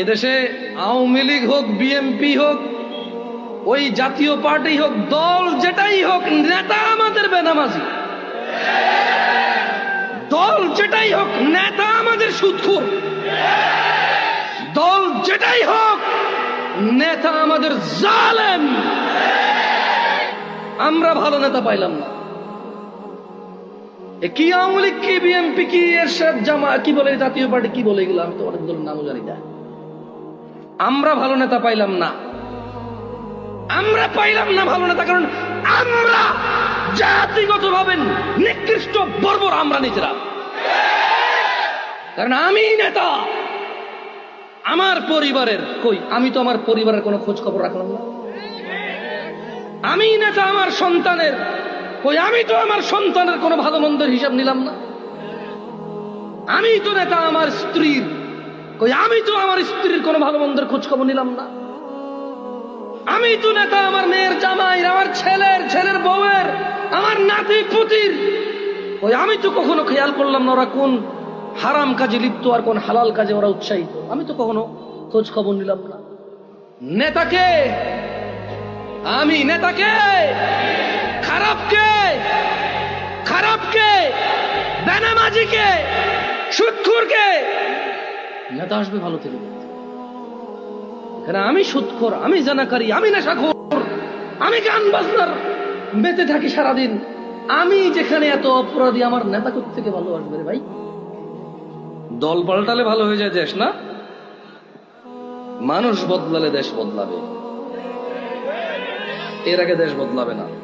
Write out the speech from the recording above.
এদেশে আওয়ামী লীগ হোক বিএমপি হোক, ওই জাতীয় পার্টি হোক, দল যেটাই হোক, নেতা আমাদের বেনামাজি। দল যেটাই হোক, নেতা আমাদের সুদখোর দল যেটাই হোক, নেতা আমাদের জালেম। আমরা ভালো নেতা পাইলাম না। কি আওয়ামী লীগ, কি বিএমপি কি এর এরশাদ জামা কি বলে জাতীয় পার্টি, কি বলে এগুলো? আমি তো অনেক দলের নামও জানি না। আমরা ভালো নেতা পাইলাম না। আমরা পাইলাম না ভালো নেতা, কারণ আমরা জাতিগত ভাবে নিকৃষ্ট বর্বর আমরা নিজেরা। কারণ আমি নেতা, আমার পরিবারের কই, আমি তো আমার পরিবারের কোনো খোঁজ খবর রাখলাম না। আমি নেতা, আমার সন্তানের কই, আমি তো আমার সন্তানের কোনো ভালো মন্দের হিসাব নিলাম না। আমি তো নেতা, আমার স্ত্রীর কই, আমি তো আমার স্ত্রীর কোনো ভালো মন্দের খোঁজ খবর নিলাম না। আমি তো নেতা, আমার মেয়ের জামাইয়ের আমার ছেলের ছেলের বউয়ের, আমার নাতি, পুতির। ওই আমি তো কখনো খেয়াল করলাম না ওরা কোন হারাম কাজে লিপ্ত আর কোন হালাল কাজে ওরা উৎসাহিত। আমি তো কখনো খোঁজ খবর নিলাম না। নেতাকে, আমি নেতাকে, খারাপকে খারাপকে, বেনামাজিকে, সুৎখুরকে নেতা আসবে ভালো থেকে এখানে আমি সুৎখোর, আমি জানাকারী, আমি নেশাখোর, আমি গান বাজনার বেঁচে থাকি সারাদিন। আমি যেখানে এত অপরাধী, আমার নেতা থেকে ভালো আসবে রে ভাই। দল পাল্টালে ভালো হয়ে যায় দেশ, না? মানুষ বদলালে দেশ বদলাবে। এর আগে দেশ বদলাবে না।